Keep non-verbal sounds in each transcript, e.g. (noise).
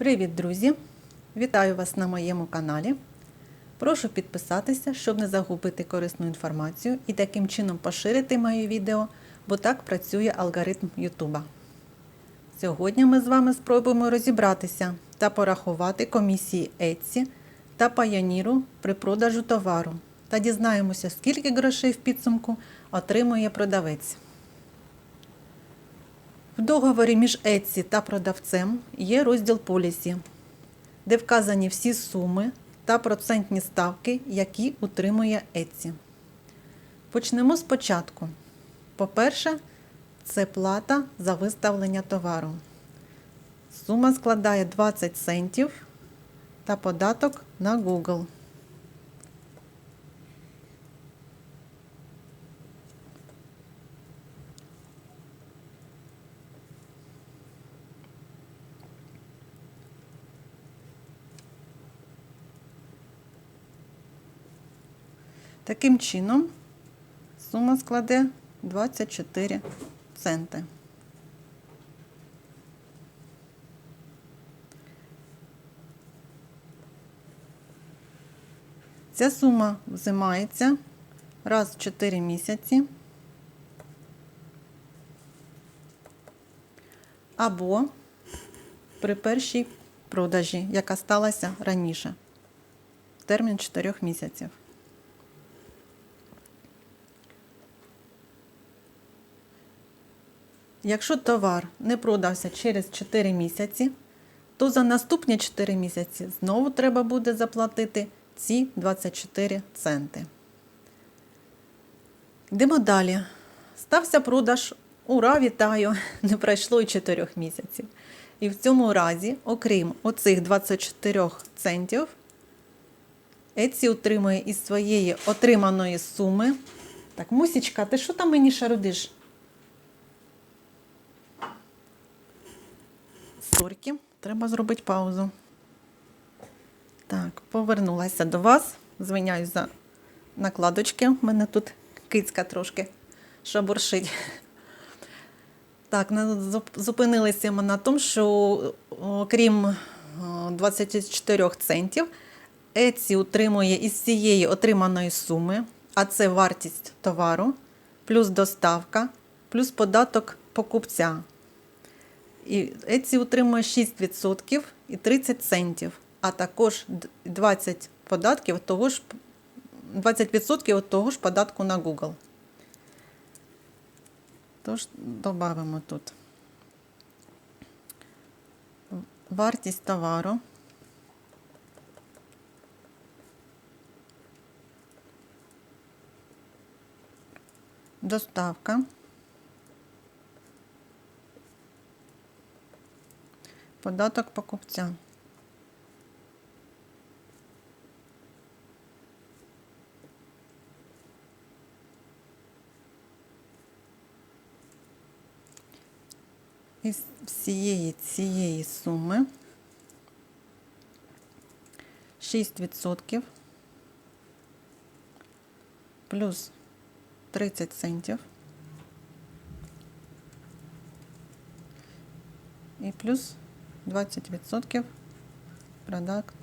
Привіт, друзі! Вітаю вас на моєму каналі. Прошу підписатися, щоб не загубити корисну інформацію і таким чином поширити моє відео, бо так працює алгоритм YouTube. Сьогодні ми з вами спробуємо розібратися та порахувати комісії Etsy та Payoneer при продажу товару та дізнаємося, скільки грошей в підсумку отримує продавець. В договорі між Etsy та продавцем є розділ полісі, де вказані всі суми та процентні ставки, які утримує Etsy. Почнемо спочатку. По-перше, це плата за виставлення товару. Сума складає 20 центів та податок на Google. Таким чином, сума складе 24 центи. Ця сума взимається раз в 4 місяці або при першій продажі, яка сталася раніше, термін 4 місяців. Якщо товар не продався через 4 місяці, то за наступні 4 місяці знову треба буде заплатити ці 24 центи. Йдемо далі. Стався продаж. Ура, вітаю! (laughs) Не пройшло й 4 місяців. І в цьому разі, окрім оцих 24 центів, Etsy отримує із своєї отриманої суми. Так, Мусічка, ти що там мені шарудиш? Сорки. Треба зробити паузу. Так, повернулася до вас. Звиняюсь за накладочки. У мене тут кицька трошки шабуршить. Так, зупинилися ми на тому, що окрім 24 центів, Etsy утримує із цієї отриманої суми, а це вартість товару, плюс доставка, плюс податок покупця. І Etsy утримує 6% і 30 центів, а також 20 податків того ж 20% від того ж податку на Google. Тож, додамо тут вартість товару. Доставка. Податок покупця. Із всієї цієї суми 6% плюс 30 центів і плюс 20%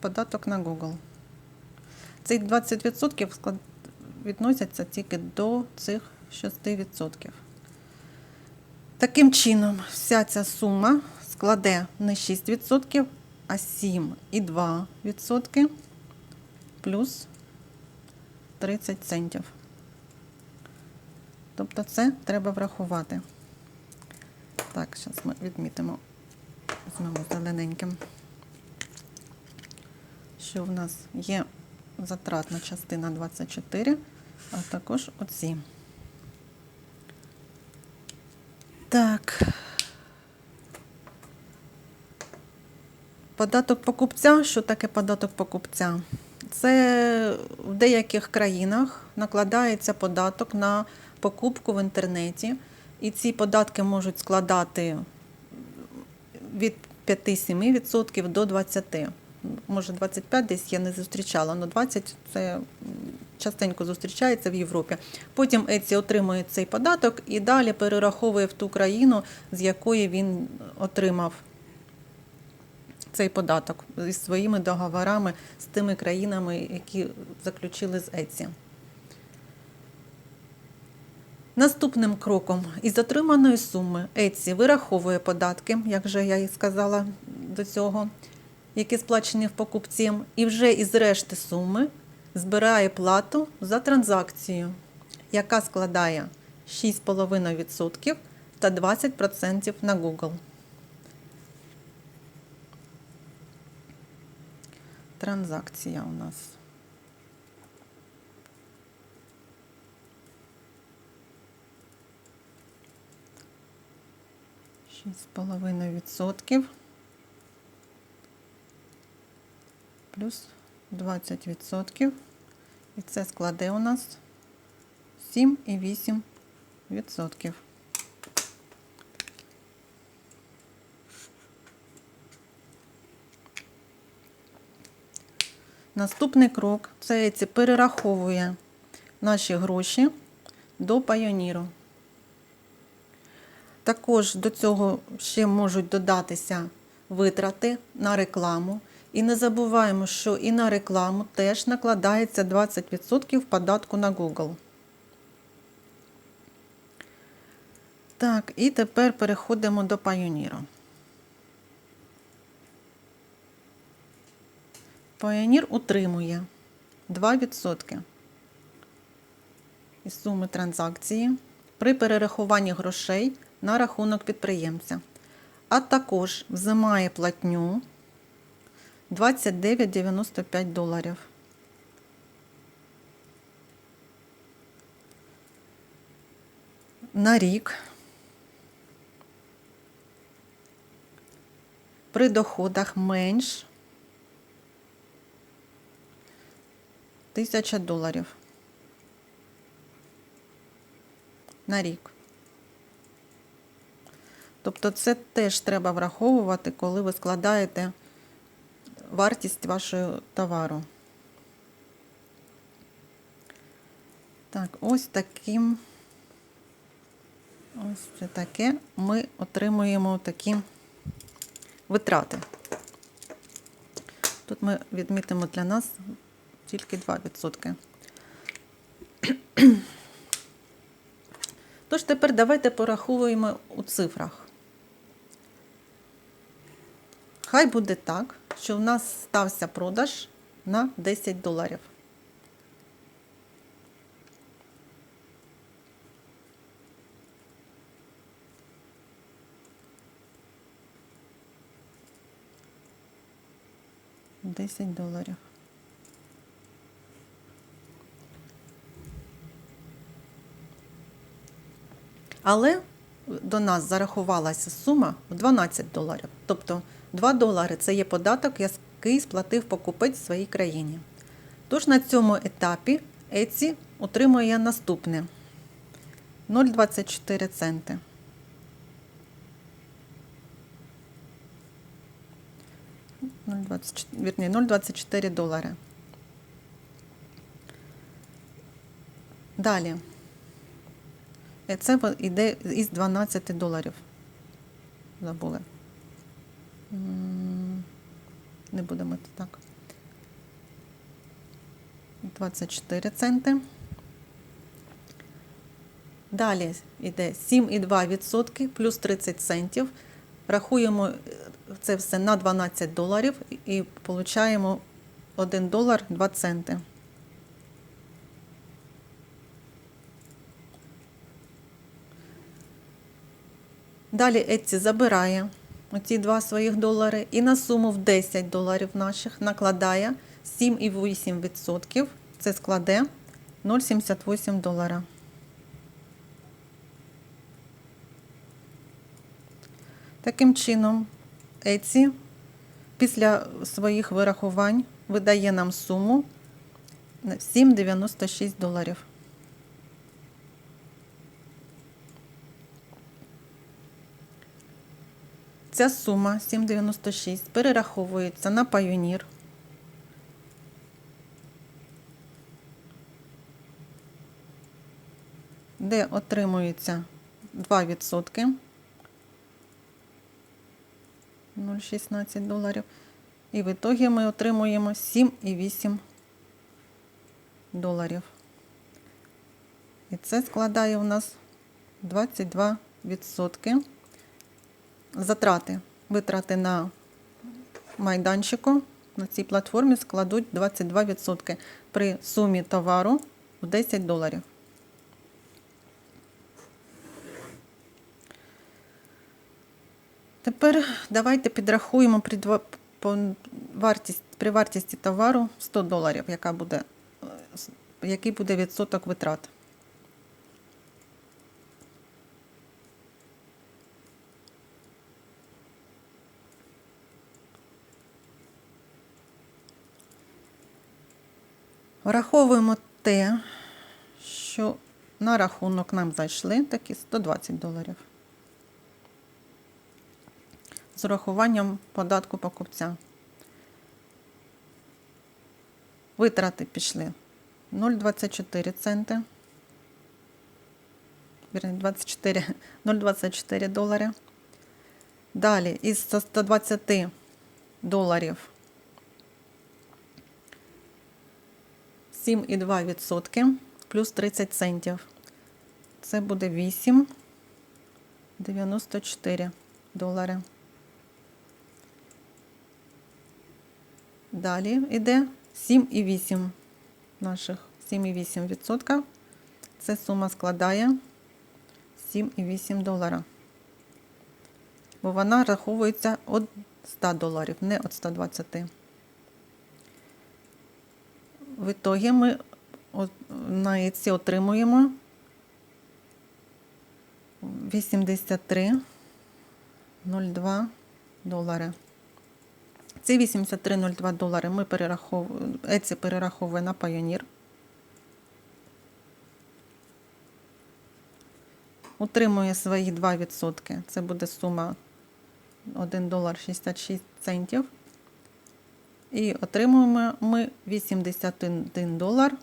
податок на Google. Цих 20% відносяться тільки до цих 6%. Таким чином, вся ця сума складе не 6%, а 7,2% плюс 30 центів. Тобто це треба врахувати. Так, зараз ми відмітимо знову зелененьким, що в нас є затратна частина 24, а також оці. Так. Податок покупця. Що таке податок покупця? Це в деяких країнах накладається податок на покупку в інтернеті. І ці податки можуть складати від 5-7% до 20%. Може 25 десь я не зустрічала, але 20 це частенько зустрічається в Європі. Потім Etsy отримує цей податок і далі перераховує в ту країну, з якої він отримав цей податок зі своїми договорами з тими країнами, які заключили з ЕЦІ. Наступним кроком із отриманої суми ЕЦІ вираховує податки, як вже я і сказала до цього, які сплачені в покупці, і вже із решти суми збирає плату за транзакцію, яка складає 6,5% та 20% на Google. Транзакція у нас. Шість з половиною відсотків плюс 20 відсотків. І це складе у нас 7,8 відсотків. Наступний крок це перераховує наші гроші до Пайоніру. Також до цього ще можуть додатися витрати на рекламу. І не забуваємо, що і на рекламу теж накладається 20% податку на Google. Так, і тепер переходимо до Pioneer. Pioneer утримує 2% із суми транзакції при перерахуванні грошей на рахунок підприємця, а також взимає платню 29,95 доларів. На рік при доходах менш 1000 доларів на рік. Тобто це теж треба враховувати, коли ви складаєте вартість вашого товару. Так, ось таким, ось це таке ми отримуємо такі витрати. Тут ми відмітимо для нас тільки 2%. Тож тепер давайте порахуємо у цифрах. Хай буде так, що в нас стався продаж на 10 доларів. Десять доларів. Але до нас зарахувалася сума в 12 доларів. Тобто 2 долари це є податок, який сплатив покупець в своїй країні. Тож на цьому етапі Еці отримує наступне 0,24 центи. Вірні, 0,24 долари. Далі. Е, Це йде із 12 доларів. Забули. Не будемо так. 24 центи. Далі йде 7,2% плюс 30 центів. Рахуємо це все на 12 доларів і отримуємо 1 долар 2 центи. Далі Etsy забирає оці два своїх долари і на суму в 10 доларів наших накладає 7,8%. Це складе 0,78 долара. Таким чином, Etsy після своїх вирахувань видає нам суму 7,96 доларів. Ця сума 7,96 перераховується на Pioneer. де отримується 2%. 0,16 доларів. І в ітогі ми отримуємо 7,8 доларів. І це складає у нас 22% затрати. Витрати на майданчику на цій платформі складуть 22% при сумі товару в 10 доларів. Тепер давайте підрахуємо при, вартість, при вартісті товару 100 доларів, яка буде, е, який буде відсоток витрат. Рахунок нам зайшли такі 120 доларів. З урахуванням податку покупця. Витрати пішли 0,24 центи. Вірні, 24, 0,24 долари. Далі із 120 доларів 7,2% плюс 30 центів. Це буде 8,94 долари. Далі йде 7,8 наших 7,8%. Це сума складає 7,8 долара. Бо вона раховується від 100 доларів, не від 120. В ітогі ми на яйці отримуємо 83,02 долари. Ці 83,02 долари ми перераховуємо, Еці перераховує на Pioneer. Утримує свої 2%. Це буде сума 1 долар 66 центів. І отримуємо ми 81 долар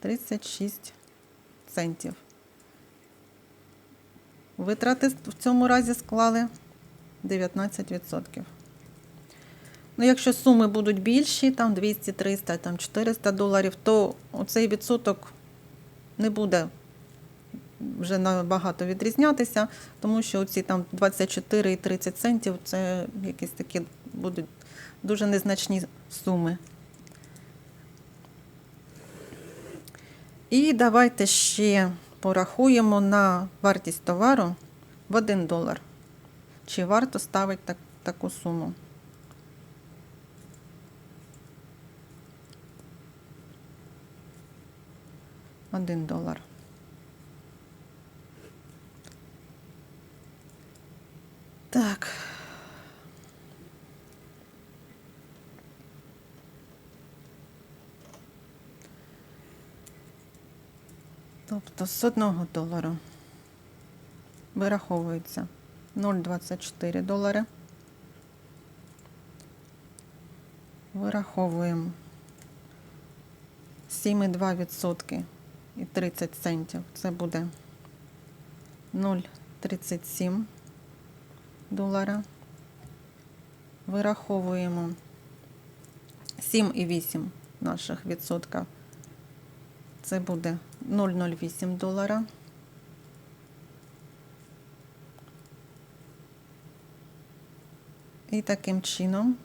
36 центів. Витрати в цьому разі склали 19%. Ну, якщо суми будуть більші, там 200, 300, там 400 доларів, то оцей відсоток не буде вже набагато відрізнятися, тому що оці там 24 і 30 центів це якісь такі будуть дуже незначні суми. І давайте ще порахуємо на вартість товару в 1 долар. Чи варто ставити так, таку суму? Один долар. Так. Тобто з одного долару вираховується 0,24 долари. Вираховуємо 7,2% і 30 центів. Це буде 0,37 долара. Вираховуємо 7,8 наших відсотка. Це буде 0,08 долара. І таким чином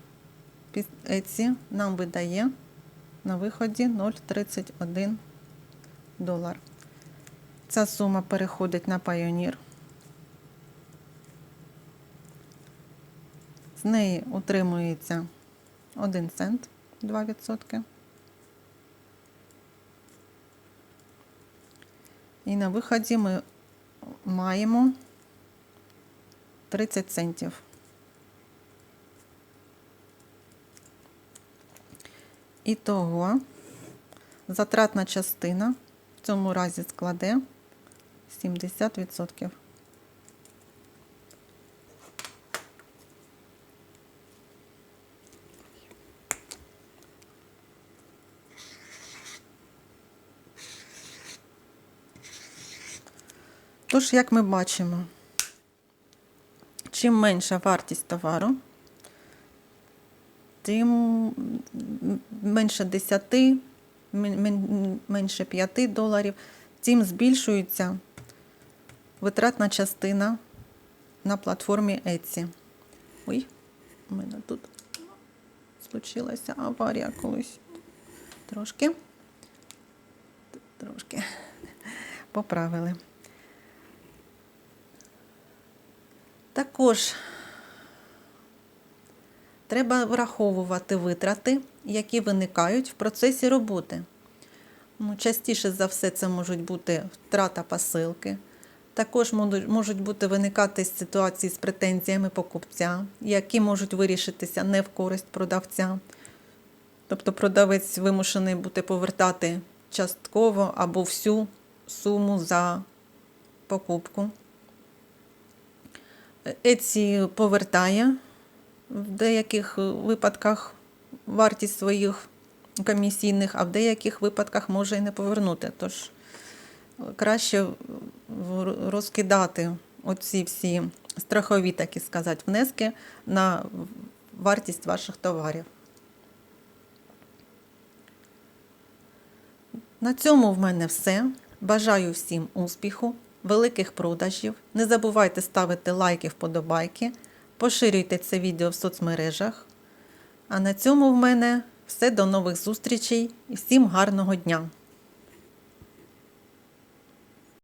Etsy нам видає на виході 0,31 долар. Ця сума переходить на Pioneer. З неї утримується 1 цент 2%. І на виході ми маємо 30 центів. Ітого затратна частина в цьому разі складе 70%. Тож, як ми бачимо, чим менша вартість товару, тим менше 10, мен- мен- менше 5 доларів, тим збільшується витратна частина на платформі Etsy. Ой, у мене тут случилася аварія колись. Трошки. Трошки поправили. Також треба враховувати витрати, які виникають в процесі роботи. Ну, частіше за все це можуть бути втрата посилки. Також можуть- бути виникати ситуації з претензіями покупця, які можуть вирішитися не в користь продавця. Тобто продавець вимушений бути повертати частково або всю суму за покупку. Еці повертає в деяких випадках вартість своїх комісійних, а в деяких випадках може і не повернути. Тож краще розкидати оці всі страхові, так і сказати, внески на вартість ваших товарів. На цьому в мене все. Бажаю всім успіху, великих продажів. Не забувайте ставити лайки, вподобайки, поширюйте це відео в соцмережах. А на цьому в мене все. До нових зустрічей і всім гарного дня!